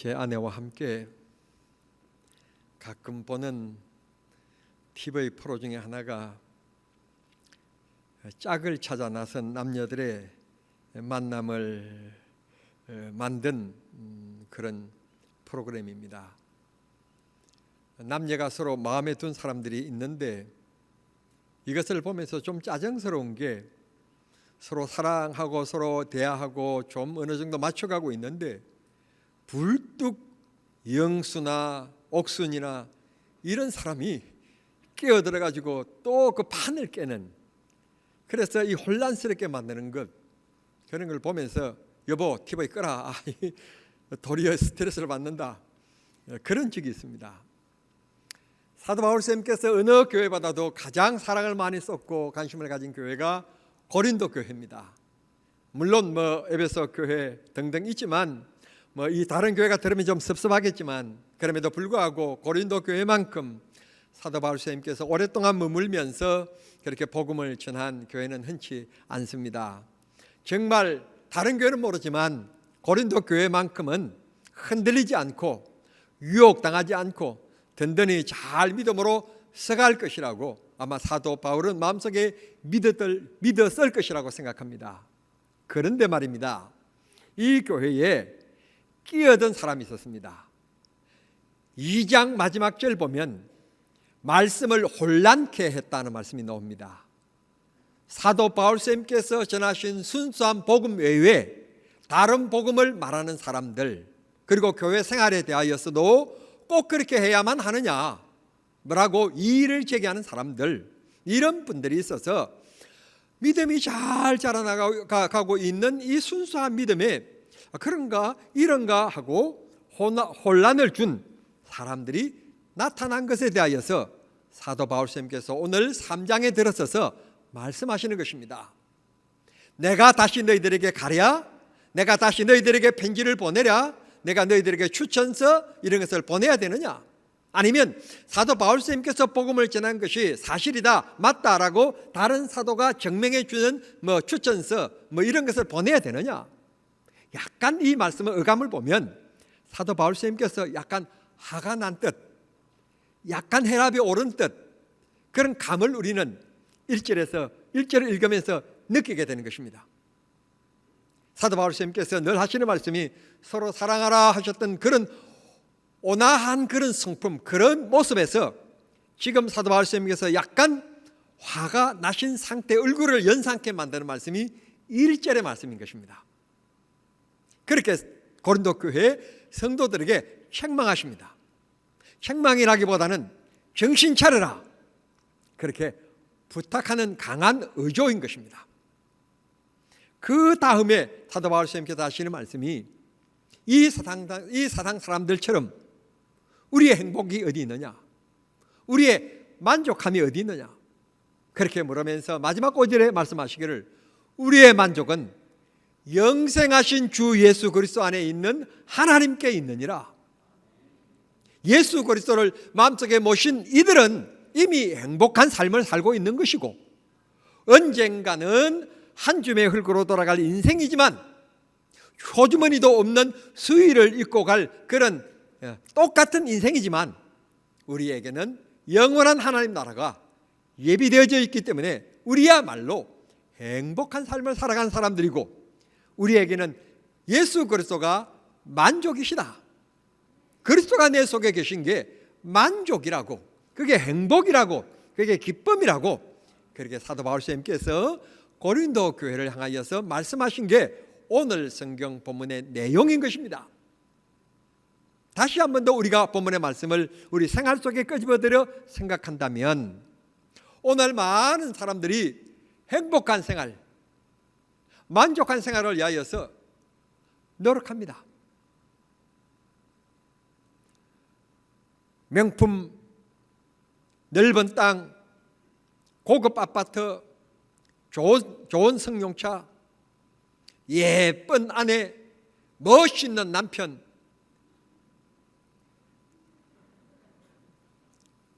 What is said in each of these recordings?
제 아내와 함께 가끔 보는 TV 프로 중에 하나가 짝을 찾아 나선 남녀들의 만남을 어, 만든 음, 그런 프로그램입니다. 남녀가 서로 마음에 든 사람들이 있는데 이것을 보면서 좀 짜증스러운 게 서로 사랑하고 서로 대화하고 좀 어느 정도 맞춰가고 있는데 불뚝 영수나 옥순이나 이런 사람이 끼어들어 가지고 또 그 판을 깨는 그래서 이 혼란스럽게 만드는 것 그런 걸 보면서 여보 TV 끄라 아, 이 도리어 스트레스를 받는다 그런 적이 있습니다. 사도 바울 쌤께서 어느 교회보다도 가장 사랑을 많이 쏟고 관심을 가진 교회가 고린도 교회입니다. 물론 뭐 에베소 교회 등등 있지만 뭐 이 다른 교회가 들으면 좀 섭섭하겠지만 그럼에도 불구하고 고린도 교회만큼 사도 바울 쌤께서 오랫동안 머물면서 그렇게 복음을 전한 교회는 흔치 않습니다. 정말 다른 교회는 모르지만 고린도 교회만큼은 흔들리지 않고 유혹당하지 않고 든든히 잘 믿음으로 서갈 것이라고 아마 사도 바울은 마음속에 믿었을, 믿었을 것이라고 생각합니다. 그런데 말입니다. 이 교회에 끼어든 사람이 있었습니다. 2장 마지막 절 보면 말씀을 혼란케 했다는 말씀이 나옵니다. 사도 바울 쌤께서 전하신 순수한 복음 외에 다른 복음을 말하는 사람들 그리고 교회 생활에 대하여서도 꼭 그렇게 해야만 하느냐 뭐라고 이의를 제기하는 사람들 이런 분들이 있어서 믿음이 잘 자라나가고 있는 이 순수한 믿음에 그런가 이런가 하고 혼란을 준 사람들이 나타난 것에 대하여서 사도 바울쌤께서 오늘 3장에 들어서서 말씀하시는 것입니다. 내가 다시 너희들에게 가랴? 내가 다시 너희들에게 편지를 보내랴? 내가 너희들에게 추천서 이런 것을 보내야 되느냐? 아니면 사도 바울쌤께서 복음을 전한 것이 사실이다, 맞다라고 다른 사도가 증명해 주는 뭐 추천서 뭐 이런 것을 보내야 되느냐? 약간 이 말씀의 의감을 보면 사도 바울쌤께서 약간 화가 난 뜻, 약간 혈압이 오른 뜻 그런 감을 우리는 1절에서 1절을 읽으면서 느끼게 되는 것입니다. 사도 바울쌤께서 늘 하시는 말씀이 서로 사랑하라 하셨던 그런 온화한 그런 성품 그런 모습에서 지금 사도 바울쌤께서 약간 화가 나신 상태 얼굴을 연상케 만드는 말씀이 1절의 말씀인 것입니다. 그렇게 고린도 교회 성도들에게 책망하십니다. 책망이라기보다는 정신 차려라. 그렇게 부탁하는 강한 의조인 것입니다. 그 다음에 사도 바울 선생님께서 하시는 말씀이 이 사상 이 사상 사람들처럼 우리의 행복이 어디 있느냐? 우리의 만족함이 어디 있느냐? 그렇게 물으면서 마지막 5절에 말씀하시기를 우리의 만족은 영생하신 주 예수 그리스도 안에 있는 하나님께 있느니라. 예수 그리스도를 마음속에 모신 이들은 이미 행복한 삶을 살고 있는 것이고 언젠가는 한 줌의 흙으로 돌아갈 인생이지만 효주머니도 없는 수위를 입고 갈 그런 예, 똑같은 인생이지만 우리에게는 영원한 하나님 나라가 예비되어져 있기 때문에 우리야말로 행복한 삶을 살아간 사람들이고 우리에게는 예수 그리스도가 만족이시다. 그리스도가 내 속에 계신 게 만족이라고, 그게 행복이라고, 그게 기쁨이라고 그렇게 사도 바울 선생님께서 고린도 교회를 향하여서 말씀하신 게 오늘 성경 본문의 내용인 것입니다. 다시 한 번 더 우리가 본문의 말씀을 우리 생활 속에 끄집어들여 생각한다면 오늘 많은 사람들이 행복한 생활, 만족한 생활을 위하여서 노력합니다. 명품, 넓은 땅, 고급 아파트, 좋은, 좋은 승용차, 예쁜 아내, 멋있는 남편.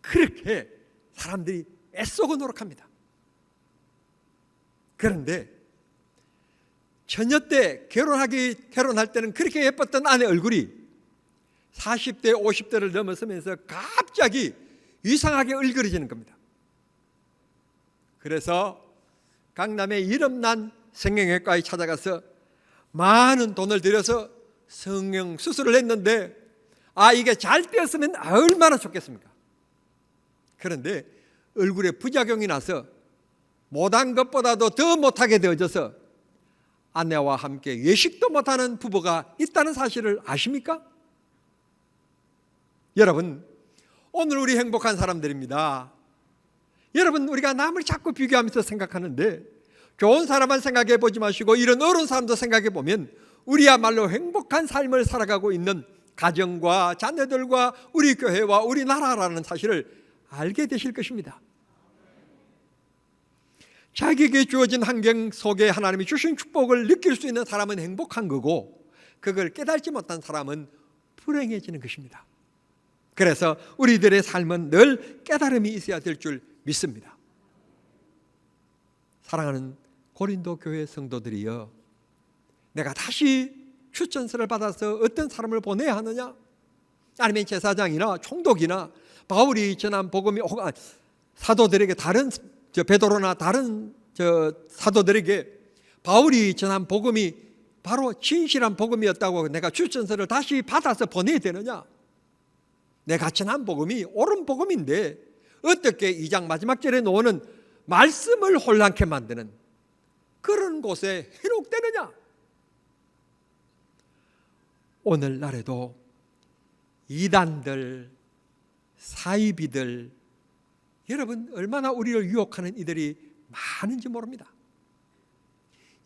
그렇게 사람들이 애쓰고 노력합니다. 그런데 처녀 때 결혼하기 결혼할 때는 그렇게 예뻤던 아내 얼굴이 40대, 50대를 넘어서면서 갑자기 이상하게 얼그러지는 겁니다. 그래서 강남의 이름난 성형외과에 찾아가서 많은 돈을 들여서 성형 수술을 했는데 아 이게 잘 되었으면 얼마나 좋겠습니까? 그런데 얼굴에 부작용이 나서 못한 것보다도 더 못하게 되어져서 아내와 함께 예식도 못하는 부부가 있다는 사실을 아십니까? 여러분, 오늘 우리 행복한 사람들입니다. 여러분, 우리가 남을 자꾸 비교하면서 생각하는데 좋은 사람만 생각해 보지 마시고 이런 어려운 사람도 생각해 보면 우리야말로 행복한 삶을 살아가고 있는 가정과 자녀들과 우리 교회와 우리 나라라는 사실을 알게 되실 것입니다. 자기에게 주어진 환경 속에 하나님이 주신 축복을 느낄 수 있는 사람은 행복한 거고 그걸 깨닫지 못한 사람은 불행해지는 것입니다. 그래서 우리들의 삶은 늘 깨달음이 있어야 될 줄 믿습니다. 사랑하는 고린도 교회 성도들이여 내가 다시 추천서를 받아서 어떤 사람을 보내야 하느냐? 아니면 제사장이나 총독이나 바울이 전한 복음이 사도들에게 다른 저 베드로나 다른 저 사도들에게 바울이 전한 복음이 바로 진실한 복음이었다고 내가 추천서를 다시 받아서 보내야 되느냐? 내가 전한 복음이 옳은 복음인데 어떻게 이장 마지막 절에 놓는 말씀을 혼란케 만드는 그런 곳에 해록되느냐? 오늘날에도 이단들, 사이비들, 여러분 얼마나 우리를 유혹하는 이들이 많은지 모릅니다.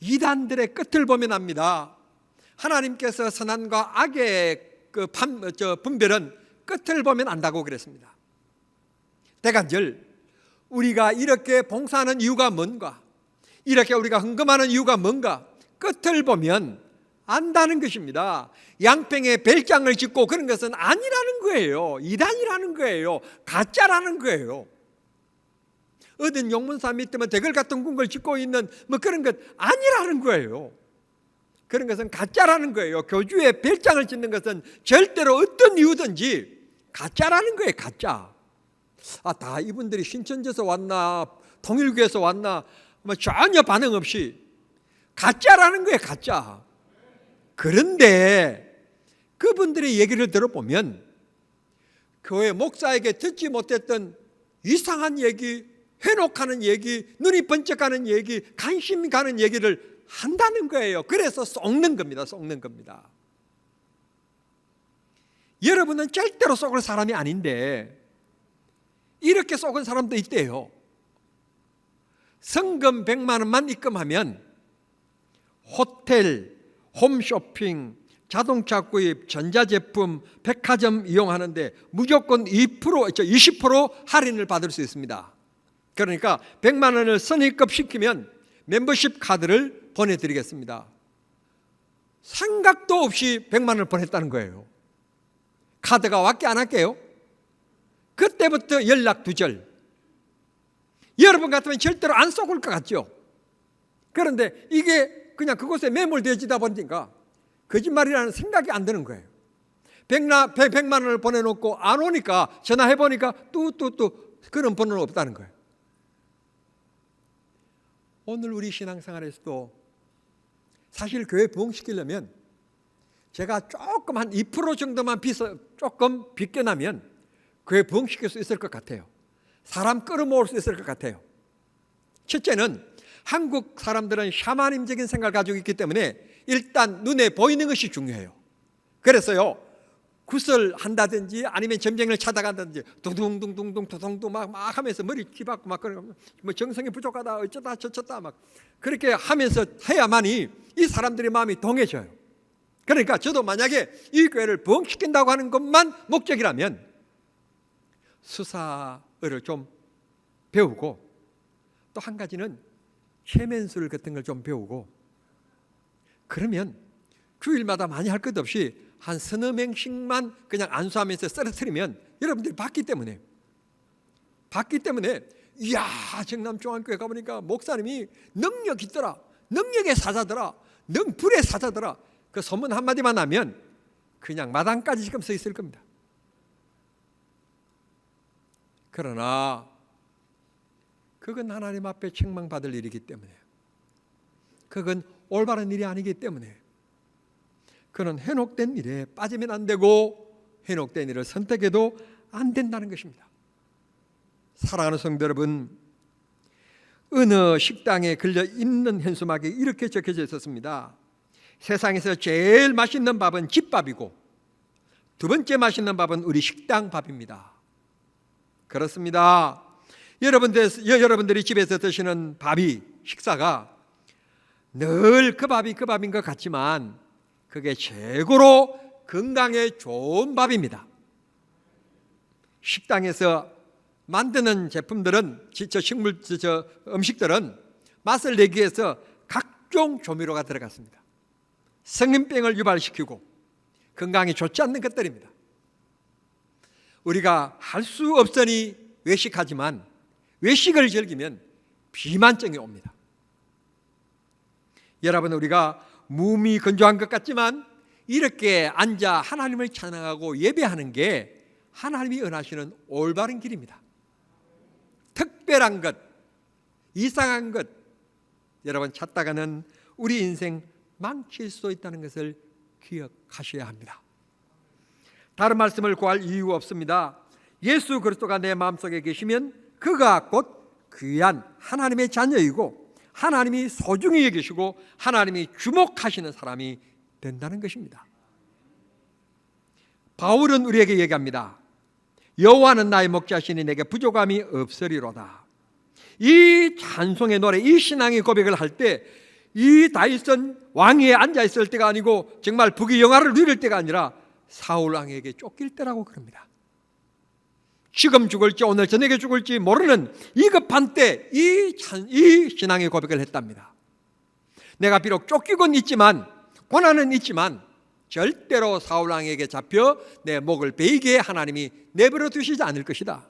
이단들의 끝을 보면 압니다. 하나님께서 선한과 악의 그 분별은 끝을 보면 안다고 그랬습니다. 대간절 우리가 이렇게 봉사하는 이유가 뭔가? 이렇게 우리가 헌금하는 이유가 뭔가? 끝을 보면 안다는 것입니다. 양평에 별장을 짓고 그런 것은 아니라는 거예요. 이단이라는 거예요. 가짜라는 거예요. 어떤 용문사 밑에만 대걸 같은 궁을 짓고 있는 뭐 그런 것 아니라는 거예요. 그런 것은 가짜라는 거예요. 교주에 별장을 짓는 것은 절대로 어떤 이유든지 가짜라는 거예요. 가짜. 아, 다 이분들이 신천지에서 왔나, 통일교에서 왔나, 뭐 전혀 반응 없이 가짜라는 거예요. 가짜. 그런데 그분들의 얘기를 들어보면 교회 목사에게 듣지 못했던 이상한 얘기, 회록하는 얘기, 눈이 번쩍하는 얘기, 관심 가는 얘기를 한다는 거예요. 그래서 썩는 겁니다. 썩는 겁니다. 여러분은 절대로 썩을 사람이 아닌데 이렇게 썩은 사람도 있대요. 성금 100만 원만 입금하면 호텔, 홈쇼핑, 자동차 구입, 전자제품, 백화점 이용하는데 무조건 2%, 20% 할인을 받을 수 있습니다. 그러니까 100만 원을 선입금 시키면 멤버십 카드를 보내드리겠습니다. 생각도 없이 100만 원을 보냈다는 거예요. 카드가 왔게 안 할게요. 그때부터 연락 두절. 여러분 같으면 절대로 안 쏘을 것 같죠. 그런데 이게 그냥 그곳에 매몰되지다 보니까 거짓말이라는 생각이 안 드는 거예요. 백나, 백만 원을 보내놓고 안 오니까 전화해보니까 뚜뚜뚜 그런 번호는 없다는 거예요. 오늘 우리 신앙생활에서도 사실 교회 부흥시키려면 제가 조금 한 2% 정도만 빚어 조금 빚겨나면 교회 부흥시킬 수 있을 것 같아요. 사람 끌어모을 수 있을 것 같아요. 첫째는 한국 사람들은 샤마님적인 생각을 가지고 있기 때문에 일단 눈에 보이는 것이 중요해요. 그래서요. 구슬한다든지 아니면 점쟁이를 찾아간다든지 두둥둥둥둥 두둥둥 막, 막 하면서 머리 기박고 막 그런 뭐 정성이 부족하다 어쩌다 저쩌다 막 그렇게 하면서 해야만이 이 사람들의 마음이 동해져요. 그러니까 저도 만약에 이 교회를 부흥시킨다고 하는 것만 목적이라면 수사를 좀 배우고 또 한 가지는 최면술 같은 걸 좀 배우고 그러면 주일마다 많이 할 것 없이 한 서너 명씩만 그냥 안수하면서 쓰러뜨리면 여러분들이 봤기 때문에 봤기 때문에 이야 정남중앙교회 가보니까 목사님이 능력 있더라 능력의 사자더라 능 불의 사자더라 그 소문 한마디만 하면 그냥 마당까지 지금 서 있을 겁니다. 그러나 그건 하나님 앞에 책망받을 일이기 때문에 그건 올바른 일이 아니기 때문에 그는 해놓된 일에 빠지면 안 되고 해놓된 일을 선택해도 안 된다는 것입니다. 사랑하는 성도 여러분, 어느 식당에 걸려 있는 현수막에 이렇게 적혀져 있었습니다. 세상에서 제일 맛있는 밥은 집밥이고 두 번째 맛있는 밥은 우리 식당 밥입니다. 그렇습니다. 여러분들 여러분들이 집에서 드시는 밥이 식사가 늘 그 밥이 그 밥인 것 같지만 그게 최고로 건강에 좋은 밥입니다. 식당에서 만드는 제품들은 저 식물 저 음식들은 맛을 내기 위해서 각종 조미료가 들어갔습니다. 성인병을 유발시키고 건강에 좋지 않는 것들입니다. 우리가 할 수 없으니 외식하지만 외식을 즐기면 비만증이 옵니다. 여러분 우리가 몸이 건조한 것 같지만 이렇게 앉아 하나님을 찬양하고 예배하는 게 하나님이 은하시는 올바른 길입니다. 특별한 것, 이상한 것, 여러분 찾다가는 우리 인생 망칠 수 있다는 것을 기억하셔야 합니다. 다른 말씀을 구할 이유 없습니다. 예수 그리스도가 내 마음속에 계시면 그가 곧 귀한 하나님의 자녀이고 하나님이 소중히 여기시고 하나님이 주목하시는 사람이 된다는 것입니다. 바울은 우리에게 얘기합니다. 여호와는 나의 목자시니 내게 부족함이 없으리로다. 이 찬송의 노래, 이 신앙의 고백을 할 때 이 다윗은 왕위에 앉아 있을 때가 아니고 정말 북의 영화를 누릴 때가 아니라 사울 왕에게 쫓길 때라고 그럽니다. 지금 죽을지 오늘 저녁에 죽을지 모르는 이 급한 때 이 이 신앙의 고백을 했답니다. 내가 비록 쫓기곤 있지만 고난은 있지만 절대로 사울 왕에게 잡혀 내 목을 베이게 하나님이 내버려 두시지 않을 것이다.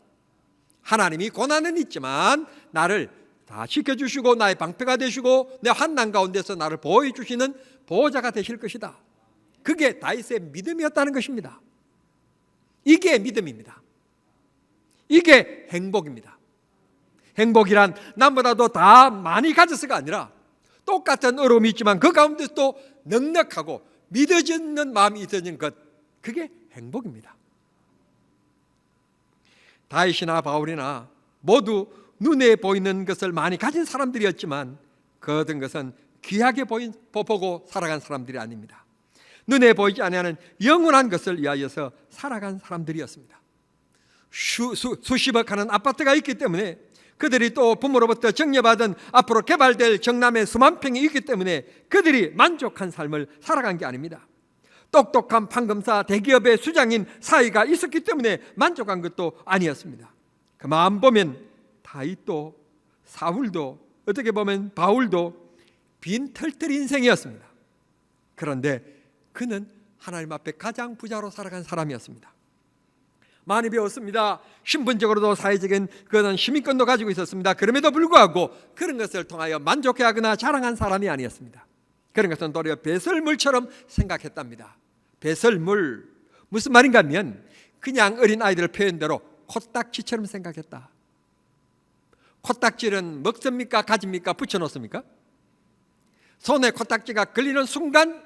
하나님이 고난은 있지만 나를 다 지켜주시고 나의 방패가 되시고 내 환난 가운데서 나를 보호해 주시는 보호자가 되실 것이다. 그게 다윗의 믿음이었다는 것입니다. 이게 믿음입니다. 이게 행복입니다. 행복이란 남보다도 다 많이 가져서가 아니라 똑같은 어려움이 있지만 그 가운데서 또 넉넉하고 믿어지는 마음이 있어진 것 그게 행복입니다. 다윗이나 바울이나 모두 눈에 보이는 것을 많이 가진 사람들이었지만 그 얻은 것은 귀하게 보인, 보고 살아간 사람들이 아닙니다. 눈에 보이지 아니하는 영원한 것을 위하여서 살아간 사람들이었습니다. 수, 수, 수 십억 하는 아파트가 있기 때문에 그들이 또 부모로부터 정려받은 앞으로 개발될 정남의 수만 평이 있기 때문에 그들이 만족한 삶을 살아간 게 아닙니다. 똑똑한 판검사 대기업의 수장인 사이가 있었기 때문에 만족한 것도 아니었습니다. 그 마음 보면 다윗도 사울도 어떻게 보면 바울도 빈 털털 인생이었습니다. 그런데 그는 하나님 앞에 가장 부자로 살아간 사람이었습니다. 많이 배웠습니다. 신분적으로도 사회적인 그런 시민권도 가지고 있었습니다. 그럼에도 불구하고 그런 것을 통하여 만족해하거나 자랑한 사람이 아니었습니다. 그런 것은 도리어 배설물처럼 생각했답니다. 배설물 무슨 말인가 하면 그냥 어린 아이들 표현대로 코딱지처럼 생각했다. 코딱지는 먹습니까? 가집니까? 붙여놓습니까? 손에 코딱지가 걸리는 순간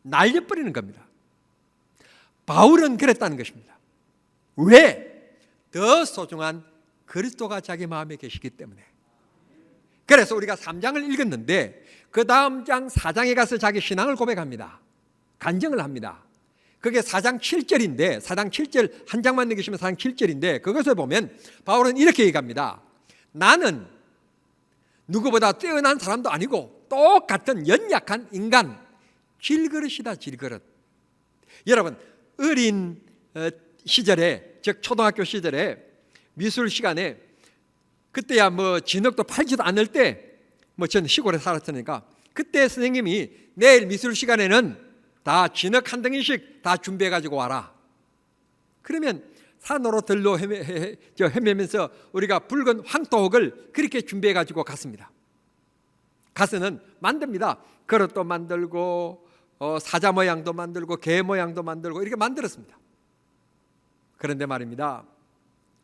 날려버리는 겁니다. 바울은 그랬다는 것입니다. 왜? 더 소중한 그리스도가 자기 마음에 계시기 때문에. 그래서 우리가 3장을 읽었는데 그 다음 장 4장에 가서 자기 신앙을 고백합니다. 간증을 합니다. 그게 4장 7절인데 4장 7절 한 장만 읽으시면 4장 7절인데 그것을 보면 바울은 이렇게 얘기합니다. 나는 누구보다 뛰어난 사람도 아니고 똑같은 연약한 인간 질그릇이다 질그릇. 여러분 어린 어, 시절에 즉 초등학교 시절에 미술 시간에 그때야 뭐 진흙도 팔지도 않을 때뭐 저는 시골에 살았으니까 그때 선생님이 내일 미술 시간에는 다 진흙 한 덩이씩 다 준비해 가지고 와라. 그러면 산으로 들로 헤매, 헤매면서 우리가 붉은 황토흙을 그렇게 준비해 가지고 갔습니다. 가서는 만듭니다. 그릇도 만들고 어, 사자 모양도 만들고 개 모양도 만들고 이렇게 만들었습니다. 그런데 말입니다.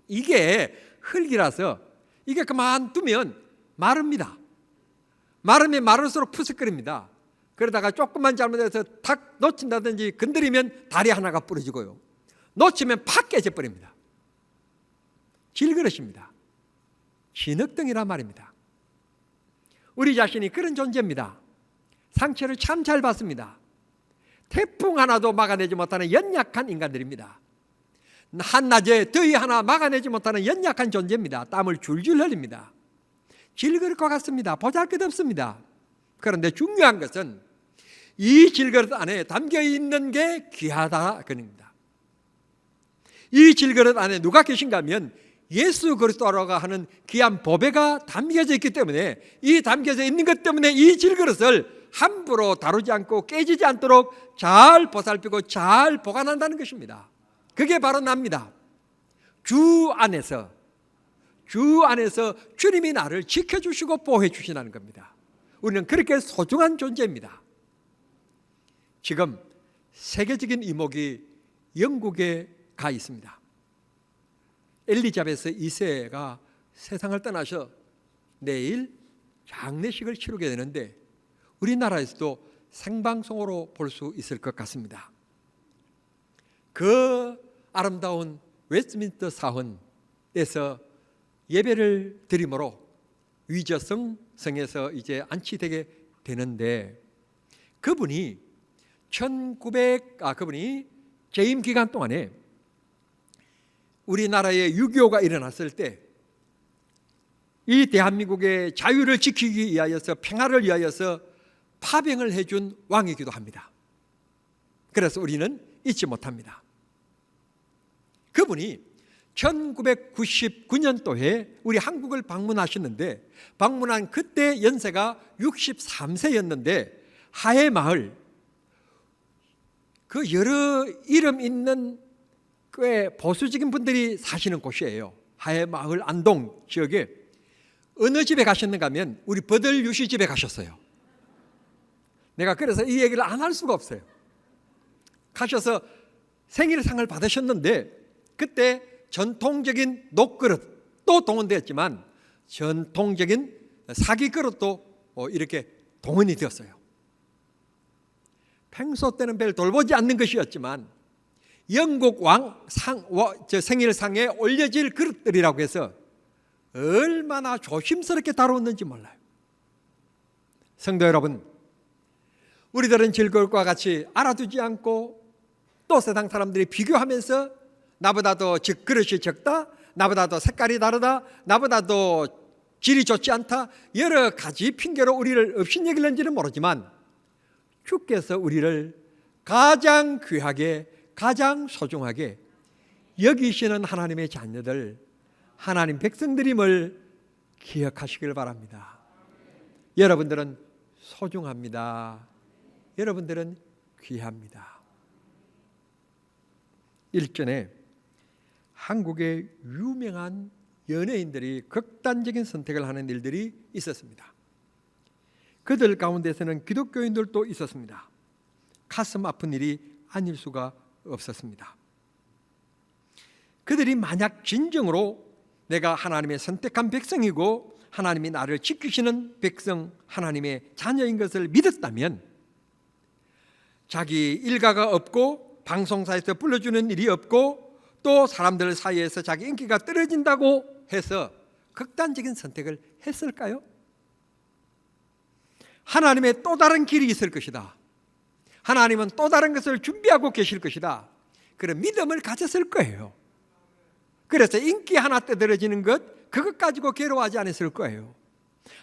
이게 흙이라서 이게 그만 두면 마릅니다. 마르면 마를수록 푸석거립니다. 그러다가 조금만 잘못해서 탁 놓친다든지 건드리면 다리 하나가 부러지고요. 놓치면 팍 깨져버립니다. 질그릇입니다. 진흙덩이란 말입니다. 우리 자신이 그런 존재입니다. 상처를 참 잘 받습니다. 태풍 하나도 막아내지 못하는 연약한 인간들입니다. 한낮에 더위 하나 막아내지 못하는 연약한 존재입니다. 땀을 줄줄 흘립니다. 질그릇 것 같습니다. 보잘 것 없습니다. 그런데 중요한 것은 이 질그릇 안에 담겨 있는 게 귀하다 그입니다. 이 질그릇 안에 누가 계신가 하면 예수 그리스도라고 하는 귀한 보배가 담겨져 있기 때문에 이 담겨져 있는 것 때문에 이 질그릇을 함부로 다루지 않고 깨지지 않도록 잘 보살피고 잘 보관한다는 것입니다. 그게 바로 납니다. 주 안에서 주 안에서 주님이 나를 지켜주시고 보호해 주시는 겁니다. 우리는 그렇게 소중한 존재입니다. 지금 세계적인 이목이 영국에 가 있습니다. 엘리자베스 2세가 세상을 떠나셔 내일 장례식을 치르게 되는데 우리나라에서도 생방송으로 볼 수 있을 것 같습니다. 그 아름다운 웨스트민스터 사원에서 예배를 드림으로 위저성 성에서 이제 안치되게 되는데 그분이 1900 아 그분이 재임 기간 동안에 우리나라에 6.25가 일어났을 때 이 대한민국의 자유를 지키기 위하여서 평화를 위하여서 파병을 해준 왕이기도 합니다. 그래서 우리는 잊지 못합니다. 그분이 1999년도에 우리 한국을 방문하셨는데 방문한 그때 연세가 63세였는데 하해 마을 그 여러 이름 있는 꽤 보수적인 분들이 사시는 곳이에요. 하해 마을 안동 지역에 어느 집에 가셨는가 하면 우리 버들유시 집에 가셨어요. 내가 그래서 이 얘기를 안 할 수가 없어요. 가셔서 생일상을 받으셨는데 그때 전통적인 녹그릇 또 동원되었지만 전통적인 사기 그릇도 어, 이렇게 동원이 되었어요. 평소 때는 별 돌보지 않는 것이었지만 영국 왕 상, 저 생일상에 올려질 그릇들이라고 해서 얼마나 조심스럽게 다루었는지 몰라요. 성도 여러분, 우리들은 것 같이 알아두지 않고 또 세상 사람들이 비교하면서 나보다 더 그릇이 적다, 나보다 더 색깔이 다르다, 나보다 더 질이 좋지 않다, 여러 가지 핑계로 우리를 없인 얘기를는지는 모르지만 주께서 우리를 가장 귀하게, 가장 소중하게 여기시는 하나님의 자녀들, 하나님 백성들임을 기억하시길 바랍니다. 여러분들은 소중합니다. 여러분들은 귀합니다. 일전에 한국의 유명한 연예인들이 극단적인 선택을 하는 일들이 있었습니다. 그들 가운데서는 기독교인들도 있었습니다. 가슴 아픈 일이 아닐 수가 없었습니다. 그들이 만약 진정으로 내가 하나님의 선택한 백성이고 하나님이 나를 지키시는 백성, 하나님의 자녀인 것을 믿었다면 자기 일가가 없고 방송사에서 불러주는 일이 없고 또 사람들 사이에서 자기 인기가 떨어진다고 해서 극단적인 선택을 했을까요? 하나님의 또 다른 길이 있을 것이다. 하나님은 또 다른 것을 준비하고 계실 것이다. 그런 믿음을 가졌을 거예요. 그래서 인기 하나 떼들어지는 것 그것 가지고 괴로워하지 않았을 거예요.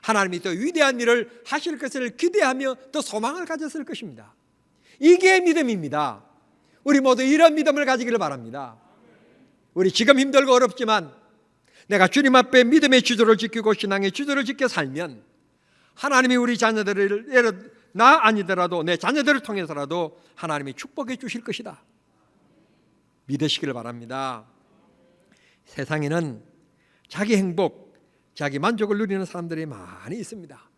하나님이 더 위대한 일을 하실 것을 기대하며 더 소망을 가졌을 것입니다. 이게 믿음입니다. 우리 모두 이런 믿음을 가지기를 바랍니다. 우리 지금 힘들고 어렵지만 내가 주님 앞에 믿음의 주도를 지키고 신앙의 주도를 지켜 살면 하나님이 우리 자녀들을 나 아니더라도 내 자녀들을 통해서라도 하나님이 축복해 주실 것이다. 믿으시길 바랍니다. 세상에는 자기 행복, 자기 만족을 누리는 사람들이 많이 있습니다.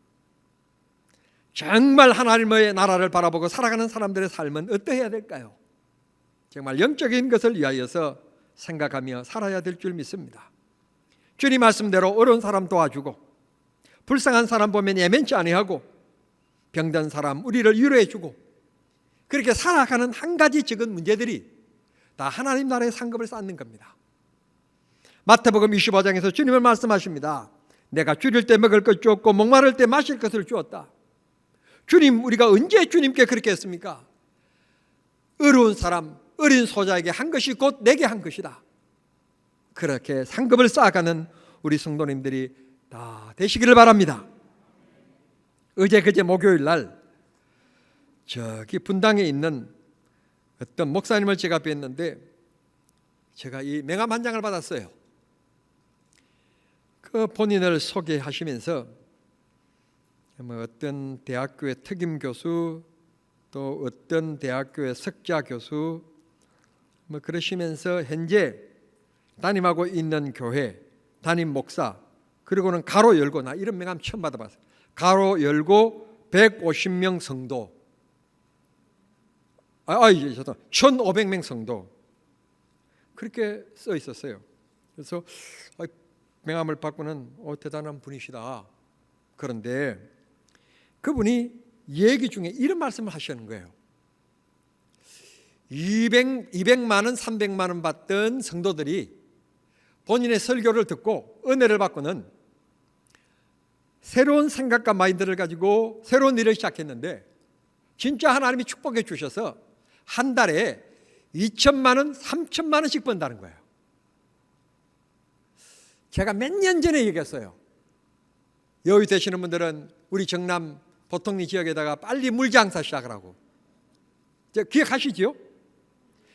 정말 하나님의 나라를 바라보고 살아가는 사람들의 삶은 어떠해야 될까요? 정말 영적인 것을 위하여서 생각하며 살아야 될 줄 믿습니다. 주님 말씀대로 어려운 사람 도와주고 불쌍한 사람 보면 예멘치 아니하고 병든 사람 우리를 위로해 주고 그렇게 살아가는 한 가지 적은 문제들이 다 하나님 나라의 상급을 쌓는 겁니다. 마태복음 25장에서 주님은 말씀하십니다. 내가 줄일 때 먹을 것 주었고 목마를 때 마실 것을 주었다. 주님 우리가 언제 주님께 그렇게 했습니까? 어려운 사람 어린 소자에게 한 것이 곧 내게 한 것이다. 그렇게 상급을 쌓아가는 우리 성도님들이 다 되시기를 바랍니다. 어제 그제 목요일 날 저기 분당에 있는 어떤 목사님을 제가 뵀는데 제가 이 명함 한 장을 받았어요. 그 본인을 소개하시면서 뭐 어떤 대학교의 특임 교수 또 어떤 대학교의 석자 교수 뭐 그러시면서 현재 담임하고 있는 교회 담임 목사 그리고는 가로 열고 나 이런 명함 처음 받아봤어요. 가로 열고 150명 성도 아, 아 이제 저도 1,500명 성도 그렇게 써 있었어요. 그래서 아, 명함을 받고는 어, 대단한 분이시다. 그런데 그분이 얘기 중에 이런 말씀을 하시는 거예요. 200, 200만 원, 300만 원 받던 성도들이 본인의 설교를 듣고 은혜를 받고는 새로운 생각과 마인드를 가지고 새로운 일을 시작했는데 진짜 하나님이 축복해 주셔서 한 달에 2천만 원, 3천만 원씩 번다는 거예요. 제가 몇 년 전에 얘기했어요. 여기 되시는 분들은 우리 정남 보통리 지역에다가 빨리 물장사 시작하라고. 기억하시죠?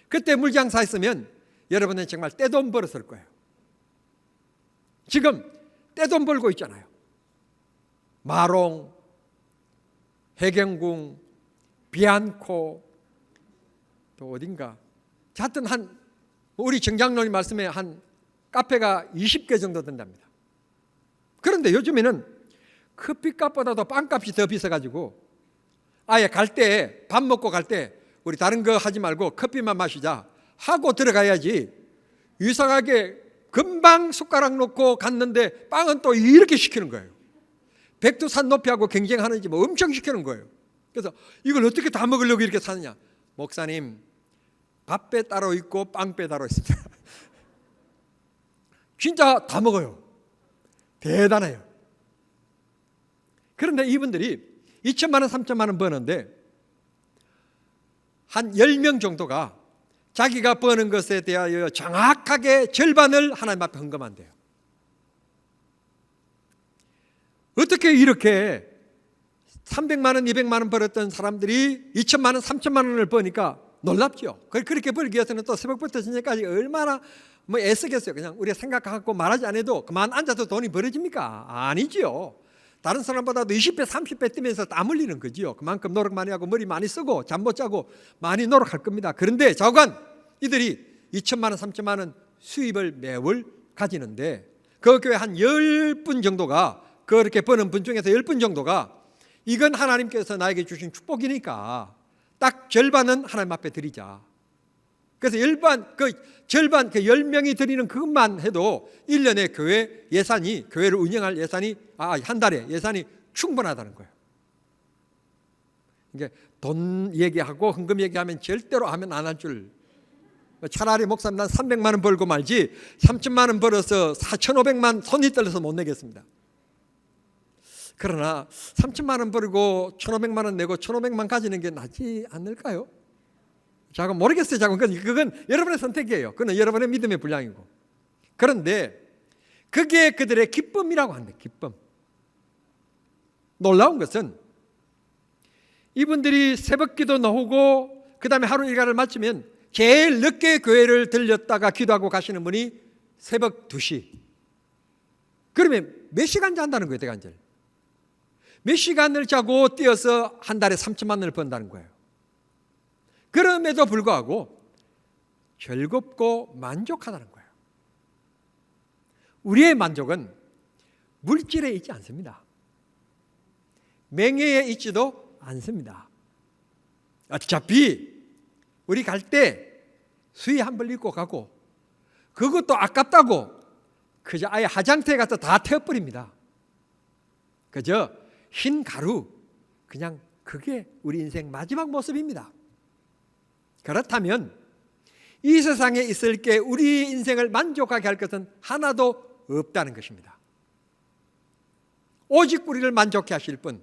그때 물장사 했으면 여러분은 정말 떼돈 벌었을 거예요. 지금 떼돈 벌고 있잖아요. 마롱, 해경궁, 비안코, 또 어딘가. 하여튼 한 우리 정장로님 말씀에 한 카페가 20개 정도 된답니다. 그런데 요즘에는 커피값보다도 빵값이 더 비싸가지고 아예 갈 때 밥 먹고 갈 때 우리 다른 거 하지 말고 커피만 마시자 하고 들어가야지 이상하게 금방 숟가락 놓고 갔는데 빵은 또 이렇게 시키는 거예요. 백두산 높이하고 경쟁하는지 뭐 엄청 시키는 거예요. 그래서 이걸 어떻게 다 먹으려고 이렇게 사느냐? 목사님, 밥배 따로 있고 빵배 따로 있습니다. 진짜 다 먹어요. 대단해요. 그런데 이분들이 2천만 원, 3천만 원 버는데 한 10명 정도가 자기가 버는 것에 대하여 정확하게 절반을 하나님 앞에 헌금한대요. 어떻게 이렇게 300만 원, 200만 원 벌었던 사람들이 2천만 원, 3천만 원을 버니까 놀랍죠. 그렇게 벌기 위해서는 또 새벽부터 저녁까지 얼마나 뭐 애쓰겠어요. 그냥 우리가 생각하고 말하지 않아도 그만 앉아도 돈이 벌어집니까? 아니죠. 다른 사람보다도 20배, 30배 뛰면서 땀 흘리는 거지요. 그만큼 노력 많이 하고 머리 많이 쓰고 잠 못 자고 많이 노력할 겁니다. 그런데 좌우간 이들이 2천만 원, 3천만 원 수입을 매월 가지는데 그 교회 한 10분 정도가 그렇게 버는 분 중에서 10분 정도가 이건 하나님께서 나에게 주신 축복이니까 딱 절반은 하나님 앞에 드리자. 그래서 절반 그 절반 그 10명이 드리는 그것만 해도 1년에 교회 예산이 교회를 운영할 예산이 아, 한 달에 예산이 충분하다는 거예요. 이게 돈 얘기하고 헌금 얘기하면 절대로 하면 안 할 줄. 차라리 목사님 난 300만 원 벌고 말지 3천만 원 벌어서 4,500만 손이 떨려서 못 내겠습니다. 그러나 3천만 원 벌고 1,500만 원 내고 1,500만 가지는 게 낫지 않을까요? 자금 모르겠어요. 자금 그건, 그건 여러분의 선택이에요. 그건 여러분의 믿음의 분량이고. 그런데 그게 그들의 기쁨이라고 한대. 기쁨. 놀라운 것은 이분들이 새벽기도 나오고 그 다음에 하루 일과를 마치면 제일 늦게 교회를 들렸다가 기도하고 가시는 분이 새벽 2시. 그러면 몇 시간 잔다는 거예요, 대간절. 몇 시간을 자고 뛰어서 한 달에 3천만 원을 번다는 거예요. 그럼에도 불구하고 즐겁고 만족하다는 거예요. 우리의 만족은 물질에 있지 않습니다. 맹해에 있지도 않습니다. 어차피 우리 갈 때 수의 한 벌 입고 가고 그것도 아깝다고 그저 아예 화장터에 가서 다 태워버립니다. 그저 흰 가루 그냥 그게 우리 인생 마지막 모습입니다. 그렇다면 이 세상에 있을 게 우리 인생을 만족하게 할 것은 하나도 없다는 것입니다. 오직 우리를 만족해 하실 분,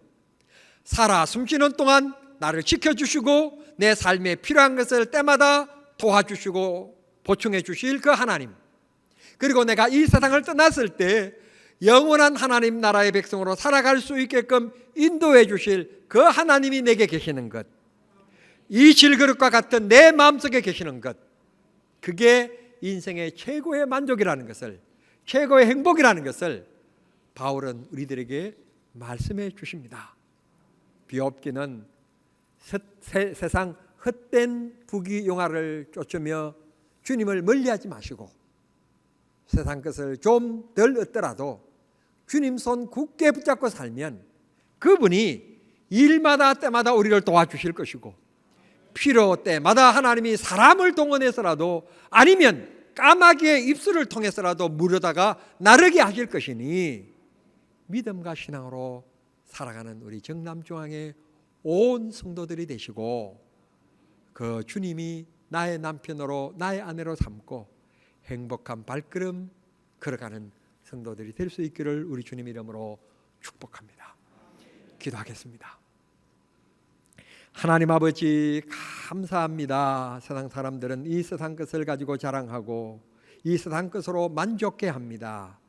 살아 숨쉬는 동안 나를 지켜주시고 내 삶에 필요한 것을 때마다 도와주시고 보충해 주실 그 하나님. 그리고 내가 이 세상을 떠났을 때 영원한 하나님 나라의 백성으로 살아갈 수 있게끔 인도해 주실 그 하나님이 내게 계시는 것. 이 질그릇과 같은 내 마음속에 계시는 것. 그게 인생의 최고의 만족이라는 것을 최고의 행복이라는 것을 바울은 우리들에게 말씀해 주십니다. 비옵기는 세, 세, 세상 헛된 부귀영화를 쫓으며 주님을 멀리하지 마시고 세상 것을 좀 덜 얻더라도 주님 손 굳게 붙잡고 살면 그분이 일마다 때마다 우리를 도와주실 것이고 필요 때마다 하나님이 사람을 동원해서라도 아니면 까마귀의 입술을 통해서라도 물어다가 나르게 하실 것이니 믿음과 신앙으로 살아가는 우리 정남중앙의 온 성도들이 되시고 그 주님이 나의 남편으로 나의 아내로 삼고 행복한 발걸음 걸어가는 성도들이 될 수 있기를 우리 주님 이름으로 축복합니다. 기도하겠습니다. 하나님 아버지 감사합니다. 세상 사람들은 이 세상 것을 가지고 자랑하고 이 세상 것으로 만족해 합니다.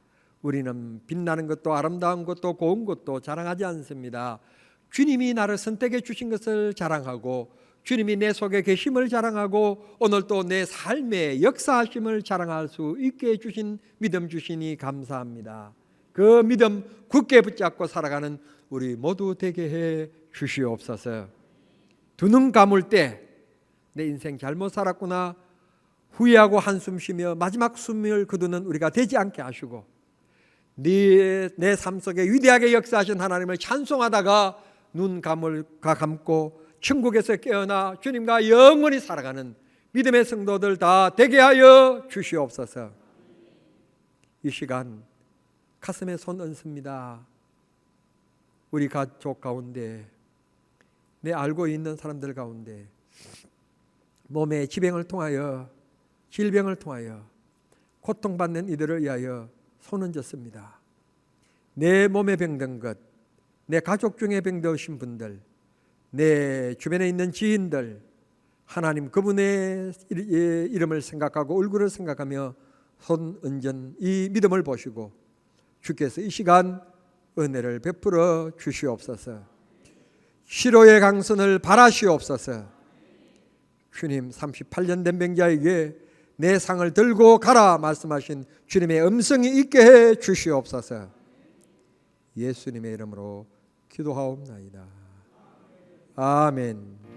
우리는 빛나는 것도 아름다운 것도 고운 것도 자랑하지 않습니다. 주님이 나를 선택해 주신 것을 자랑하고 주님이 내 속에 계심을 자랑하고 오늘 또내 삶의 역사하심을 자랑할 수 있게 해주신 믿음 주시니 감사합니다. 그 믿음 굳게 붙잡고 살아가는 우리 모두 되게 해 주시옵소서. 두 눈 감을 때 내 인생 잘못 살았구나 후회하고 한숨 쉬며 마지막 숨을 거두는 우리가 되지 않게 하시고 내삶 속에 위대하게 역사하신 하나님을 찬송하다가 눈 감을 가 감고 천국에서 깨어나 주님과 영원히 살아가는 믿음의 성도들 다 되게 하여 주시옵소서. 이 시간 가슴에 손 얹습니다. 우리 가족 가운데 내 알고 있는 사람들 가운데 몸의 지병을 통하여 질병을 통하여 고통받는 이들을 위하여 손 얹었습니다. 내 몸에 병든 것, 내 가족 중에 병드신 분들, 내 주변에 있는 지인들, 하나님 그분의 이름을 생각하고 얼굴을 생각하며 손 얹은 이 믿음을 보시고 주께서 이 시간 은혜를 베풀어 주시옵소서. 시로의 강선을 바라시옵소서. 주님 38년 된 병자에게 내 상을 들고 가라 말씀하신 주님의 음성이 있게 해 주시옵소서. 예수님의 이름으로 기도하옵나이다. 아멘.